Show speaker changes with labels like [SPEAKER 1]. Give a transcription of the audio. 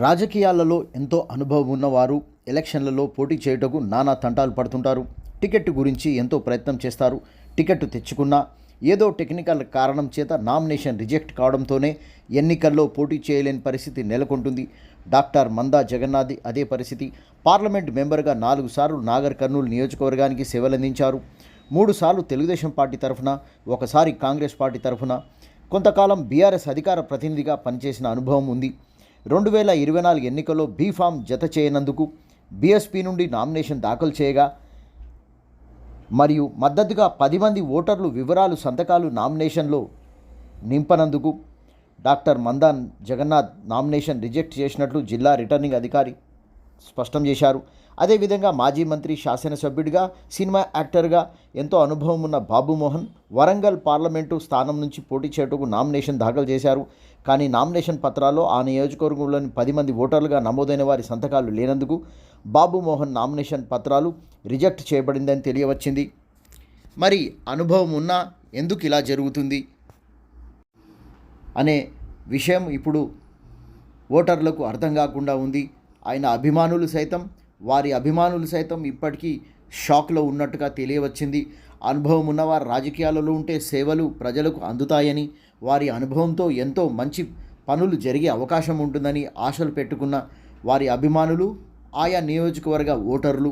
[SPEAKER 1] రాజకీయాలలో ఎంతో అనుభవం ఉన్నవారు ఎలక్షన్లలో పోటీ చేయుటకు నానా తంటాలు పడుతుంటారు. టికెట్ గురించి ఎంతో ప్రయత్నం చేస్తారు. టికెట్ తెచ్చుకున్నా ఏదో టెక్నికల్ కారణం చేత నామినేషన్ రిజెక్ట్ కావడంతోనే ఎన్నికల్లో పోటీ చేయలేని పరిస్థితి నెలకొంటుంది. డాక్టర్ మందా జగన్నాథ్ అదే పరిస్థితి. పార్లమెంట్ మెంబర్గా నాలుగు సార్లు నాగర్ కర్నూలు నియోజకవర్గానికి సేవలందించారు. మూడు సార్లు తెలుగుదేశం పార్టీ తరఫున ఒకసారి కాంగ్రెస్ పార్టీ తరఫున. కొంతకాలం బీఆర్ఎస్ అధికార ప్రతినిధిగా పనిచేసిన అనుభవం ఉంది. రెండు వేల ఇరవై నాలుగు ఎన్నికల్లో బీఫామ్ జత చేయనందుకు బీఎస్పీ నుండి నామినేషన్ దాఖలు చేయగా మరియు మద్దతుగా పది మంది ఓటర్లు వివరాలు సంతకాలు నామినేషన్లో నింపనందుకు doctor Mandan Jagannath nomination reject చేసినట్లు జిల్లా రిటర్నింగ్ అధికారి స్పష్టం చేశారు. అదేవిధంగా మాజీ మంత్రి శాసనసభ్యుడిగా సినిమా యాక్టర్గా ఎంతో అనుభవం ఉన్న బాబుమోహన్ వరంగల్ పార్లమెంటు స్థానం నుంచి పోటీ చేయటకు నామినేషన్ దాఖలు చేశారు. కానీ నామినేషన్ పత్రాల్లో ఆ నియోజకవర్గంలోని పది మంది ఓటర్లుగా నమోదైన వారి సంతకాలు లేనందుకు బాబుమోహన్ నామినేషన్ పత్రాలు రిజెక్ట్ చేయబడిందని తెలియవచ్చింది. మరి అనుభవం ఉన్నా ఎందుకు ఇలా జరుగుతుంది? అనే విషయం ఇప్పుడు ఓటర్లకు అర్థం కాకుండా ఉంది. ఆయన అభిమానులు సైతం వారి అభిమానులు సైతం ఇప్పటికీ షాక్లో ఉన్నట్టుగా తెలియవచ్చింది. అనుభవం ఉన్నవారు రాజకీయాలలో ఉంటే సేవలు ప్రజలకు అందుతాయని వారి అనుభవంతో ఎంతో మంచి పనులు జరిగే అవకాశం ఉంటుందని ఆశలు పెట్టుకున్న వారి అభిమానులు ఆయా నియోజకవర్గ ఓటర్లు